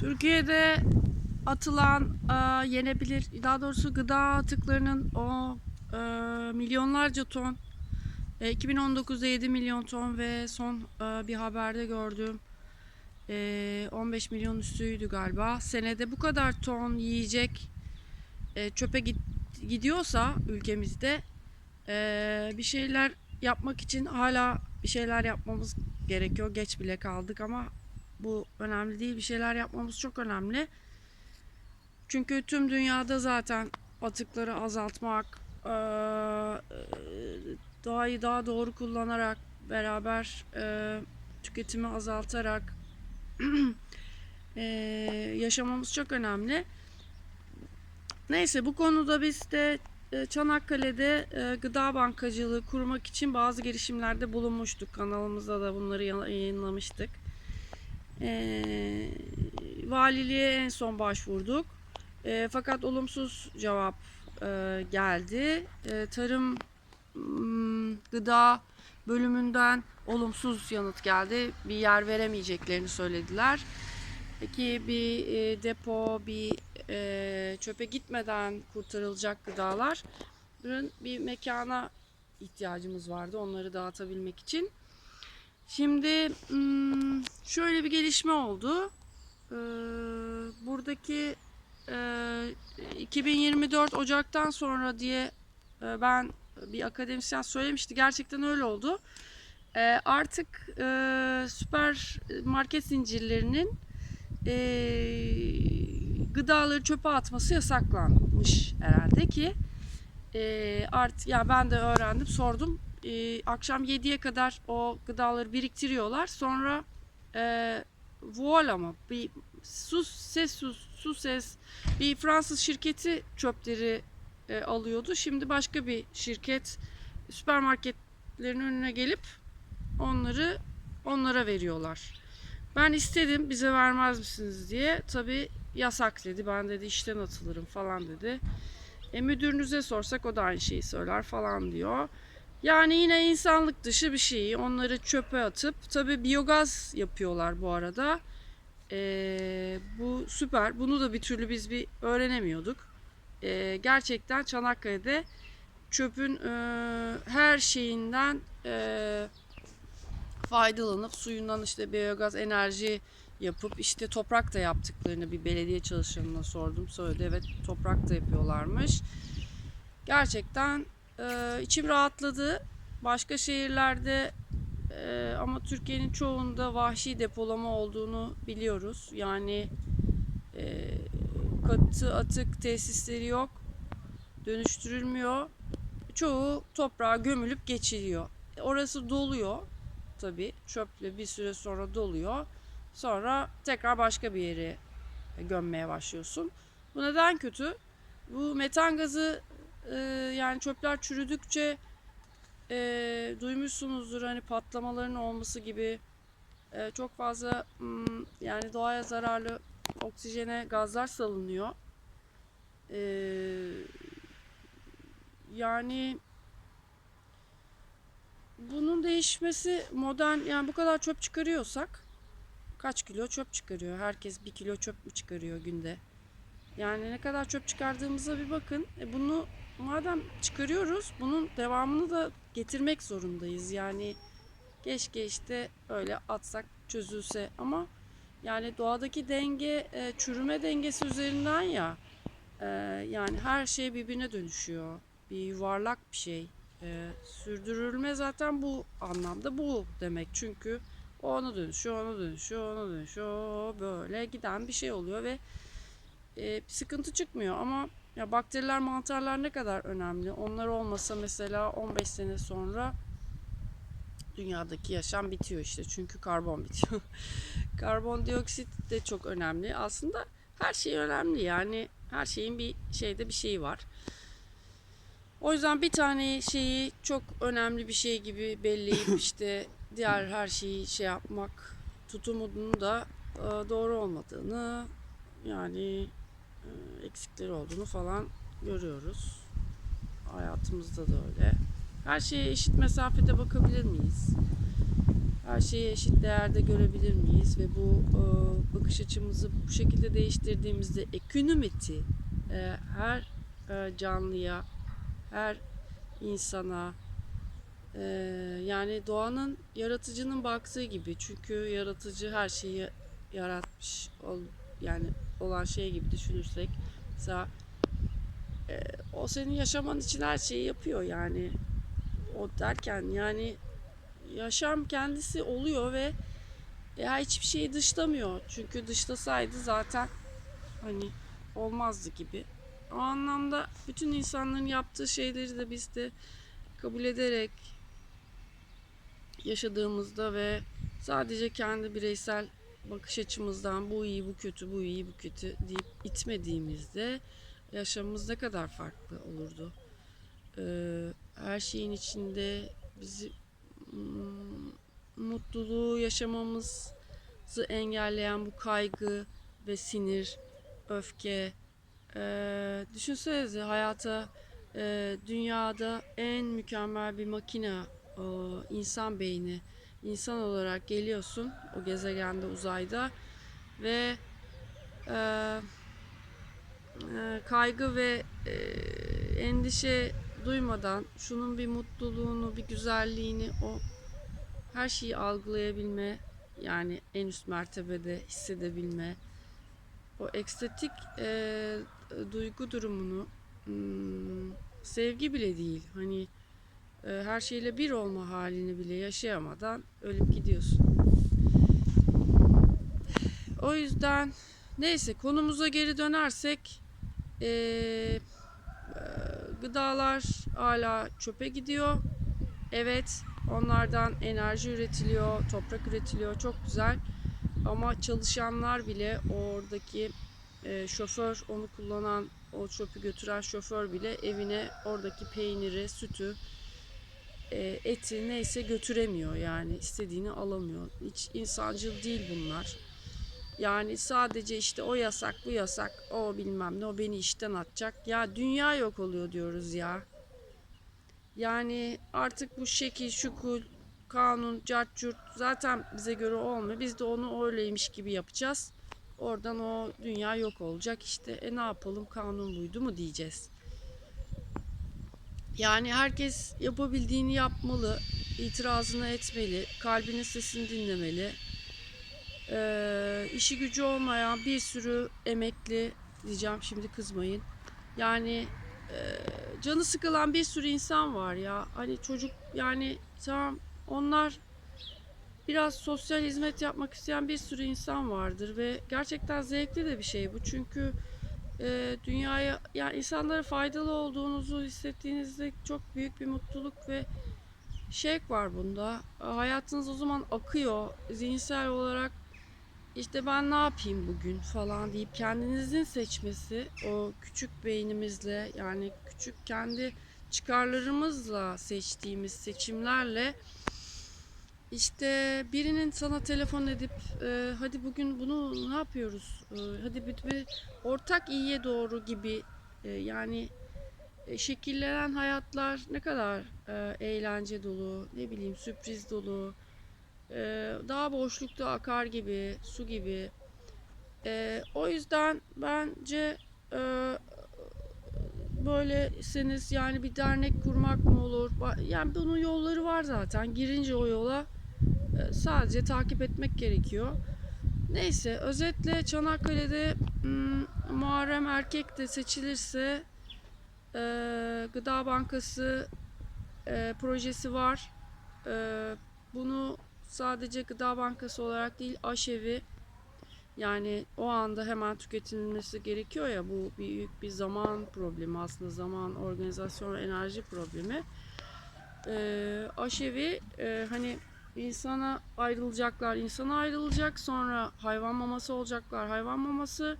Türkiye'de atılan e, yenebilir, daha doğrusu gıda atıklarının o e, milyonlarca ton, e, 2019'da 7 milyon ton ve son e, bir haberde gördüğüm e, 15 milyon üstüydü galiba. Senede bu kadar ton yiyecek e, çöpe git- gidiyorsa ülkemizde e, bir şeyler yapmak için hala bir şeyler yapmamız gerekiyor. Geç bile kaldık ama bu önemli değil. Bir şeyler yapmamız çok önemli. Çünkü tüm dünyada zaten atıkları azaltmak, doğayı daha doğru kullanarak beraber tüketimi azaltarak yaşamamız çok önemli. Neyse bu konuda biz de Çanakkale'de gıda bankacılığı kurmak için bazı girişimlerde bulunmuştuk. Kanalımızda da bunları ya- yayınlamıştık. E, valiliğe en son başvurduk. E, fakat olumsuz cevap e, geldi. E, tarım gıda bölümünden olumsuz yanıt geldi. Bir yer veremeyeceklerini söylediler. Peki bir e, depo, bir e, çöpe gitmeden kurtarılacak gıdaların bir mekana ihtiyacımız vardı onları dağıtabilmek için. Şimdi hmm, şöyle bir gelişme oldu. Ee, buradaki e, 2024 Ocak'tan sonra diye e, ben bir akademisyen söylemişti. Gerçekten öyle oldu. E, artık e, süpermarket zincirlerinin e, gıdaları çöpe atması yasaklanmış herhalde ki e, art ya ben de öğrendim sordum E, akşam 7'ye kadar o gıdaları biriktiriyorlar sonra e, voila mı bir sus ses sus su ses bir Fransız şirketi çöpleri e, alıyordu şimdi başka bir şirket süpermarketlerin önüne gelip onları onlara veriyorlar. Ben istedim bize vermez misiniz diye. Tabi yasak dedi. Ben dedi işten atılırım falan dedi. E, müdürünüze sorsak o da aynı şeyi söyler falan diyor. Yani yine insanlık dışı bir şey. Onları çöpe atıp tabi biyogaz yapıyorlar bu arada. E, bu süper. Bunu da bir türlü biz bir öğrenemiyorduk. E, gerçekten Çanakkale'de çöpün e, her şeyinden e, faydalanıp suyundan işte biyogaz enerji yapıp işte toprak da yaptıklarını bir belediye çalışanına sordum. Söyledi evet toprak da yapıyorlarmış. Gerçekten e, içim rahatladı. Başka şehirlerde e, ama Türkiye'nin çoğunda vahşi depolama olduğunu biliyoruz. Yani e, katı atık tesisleri yok. Dönüştürülmüyor. Çoğu toprağa gömülüp geçiliyor. Orası doluyor tabii çöple bir süre sonra doluyor. Sonra tekrar başka bir yere gömmeye başlıyorsun. Bu neden kötü? Bu metan gazı e, yani çöpler çürüdükçe e, duymuşsunuzdur hani patlamaların olması gibi e, çok fazla hmm, yani doğaya zararlı oksijene gazlar salınıyor. E, yani bunun değişmesi modern yani bu kadar çöp çıkarıyorsak kaç kilo çöp çıkarıyor? Herkes bir kilo çöp mü çıkarıyor günde? Yani ne kadar çöp çıkardığımıza bir bakın. E bunu madem çıkarıyoruz bunun devamını da getirmek zorundayız. Yani keşke işte öyle atsak çözülse ama yani doğadaki denge e, çürüme dengesi üzerinden ya e, yani her şey birbirine dönüşüyor. Bir yuvarlak bir şey. E, sürdürülme zaten bu anlamda bu demek. Çünkü o ona dönüşüyor, ona dönüşüyor, ona dönüşüyor. Böyle giden bir şey oluyor ve e, sıkıntı çıkmıyor. Ama ya bakteriler, mantarlar ne kadar önemli. Onlar olmasa mesela 15 sene sonra dünyadaki yaşam bitiyor işte. Çünkü karbon bitiyor. Karbondioksit de çok önemli. Aslında her şey önemli. Yani her şeyin bir şeyde bir şeyi var. O yüzden bir tane şeyi çok önemli bir şey gibi belleyip işte diğer her şeyi şey yapmak tutumunun da e, doğru olmadığını yani eksikleri olduğunu falan görüyoruz. Hayatımızda da öyle. Her şeye eşit mesafede bakabilir miyiz? her şeyi eşit değerde görebilir miyiz ve bu e, bakış açımızı bu şekilde değiştirdiğimizde ekonomiti e, her e, canlıya, her insana e, yani doğanın yaratıcının baktığı gibi çünkü yaratıcı her şeyi yaratmış yani olan şey gibi düşünürsek mesela e, o senin yaşaman için her şeyi yapıyor yani o derken yani yaşam kendisi oluyor ve ya hiçbir şeyi dışlamıyor. Çünkü dışlasaydı zaten hani olmazdı gibi. O anlamda bütün insanların yaptığı şeyleri de biz de kabul ederek yaşadığımızda ve sadece kendi bireysel bakış açımızdan bu iyi, bu kötü, bu iyi, bu kötü deyip itmediğimizde yaşamımız ne kadar farklı olurdu. Ee, her şeyin içinde bizi mm, mutluluğu yaşamamızı engelleyen bu kaygı ve sinir, öfke. Ee, düşünsenize hayata e, dünyada en mükemmel bir makine o, insan beyni. İnsan olarak geliyorsun o gezegende uzayda ve e, e, kaygı ve e, endişe duymadan şunun bir mutluluğunu, bir güzelliğini, o her şeyi algılayabilme, yani en üst mertebede hissedebilme, o ekstatik e, duygu durumunu hmm, sevgi bile değil, hani her şeyle bir olma halini bile yaşayamadan ölüp gidiyorsun. O yüzden neyse konumuza geri dönersek e, e, gıdalar hala çöpe gidiyor. Evet onlardan enerji üretiliyor, toprak üretiliyor çok güzel. Ama çalışanlar bile oradaki e, şoför onu kullanan o çöpü götüren şoför bile evine oradaki peyniri, sütü, e, eti neyse götüremiyor yani istediğini alamıyor. Hiç insancıl değil bunlar. Yani sadece işte o yasak, bu yasak, o bilmem ne, o beni işten atacak. Ya dünya yok oluyor diyoruz ya. Yani artık bu şekil, şukul, kanun, cart zaten bize göre olmuyor. Biz de onu öyleymiş gibi yapacağız. Oradan o dünya yok olacak. İşte e ne yapalım kanun buydu mu diyeceğiz. Yani herkes yapabildiğini yapmalı, itirazını etmeli, kalbinin sesini dinlemeli. Ee, işi gücü olmayan bir sürü emekli diyeceğim şimdi kızmayın. Yani e, canı sıkılan bir sürü insan var ya. Hani çocuk yani tamam onlar biraz sosyal hizmet yapmak isteyen bir sürü insan vardır ve gerçekten zevkli de bir şey bu. Çünkü e, dünyaya yani insanlara faydalı olduğunuzu hissettiğinizde çok büyük bir mutluluk ve şevk var bunda. Hayatınız o zaman akıyor. Zihinsel olarak işte ben ne yapayım bugün falan deyip kendinizin seçmesi o küçük beynimizle yani küçük kendi çıkarlarımızla seçtiğimiz seçimlerle işte birinin sana telefon edip e, hadi bugün bunu ne yapıyoruz E, hadi bir, bir ortak iyiye doğru gibi e, yani e, şekillenen hayatlar ne kadar e, eğlence dolu ne bileyim sürpriz dolu ee, daha boşlukta akar gibi, su gibi. Ee, o yüzden bence e, böyleseniz yani bir dernek kurmak mı olur? Yani bunun yolları var zaten. Girince o yola e, sadece takip etmek gerekiyor. Neyse özetle Çanakkale'de hmm, Muharrem Erkek de seçilirse e, Gıda Bankası e, projesi var. E, bunu sadece gıda bankası olarak değil aşevi yani o anda hemen tüketilmesi gerekiyor ya bu büyük bir zaman problemi aslında zaman organizasyon enerji problemi ee, aşevi e, hani insana ayrılacaklar insana ayrılacak. Sonra hayvan maması olacaklar hayvan maması.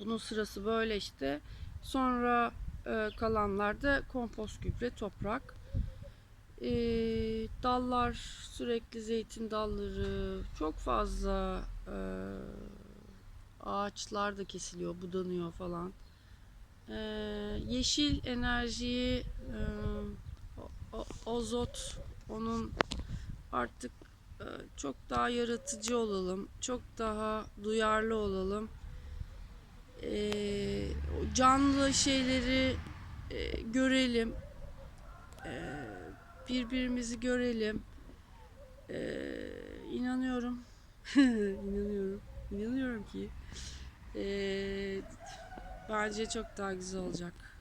Bunun sırası böyle işte. Sonra e, kalanlar da kompost gübre toprak. E, dallar sürekli zeytin dalları çok fazla e, ağaçlar da kesiliyor budanıyor falan. E, yeşil enerjiyi e, o, o, ozot onun artık e, çok daha yaratıcı olalım, çok daha duyarlı olalım. E, canlı şeyleri e, görelim, birbirimizi görelim. E, inanıyorum, inanıyorum, inanıyorum ki bence çok daha güzel olacak.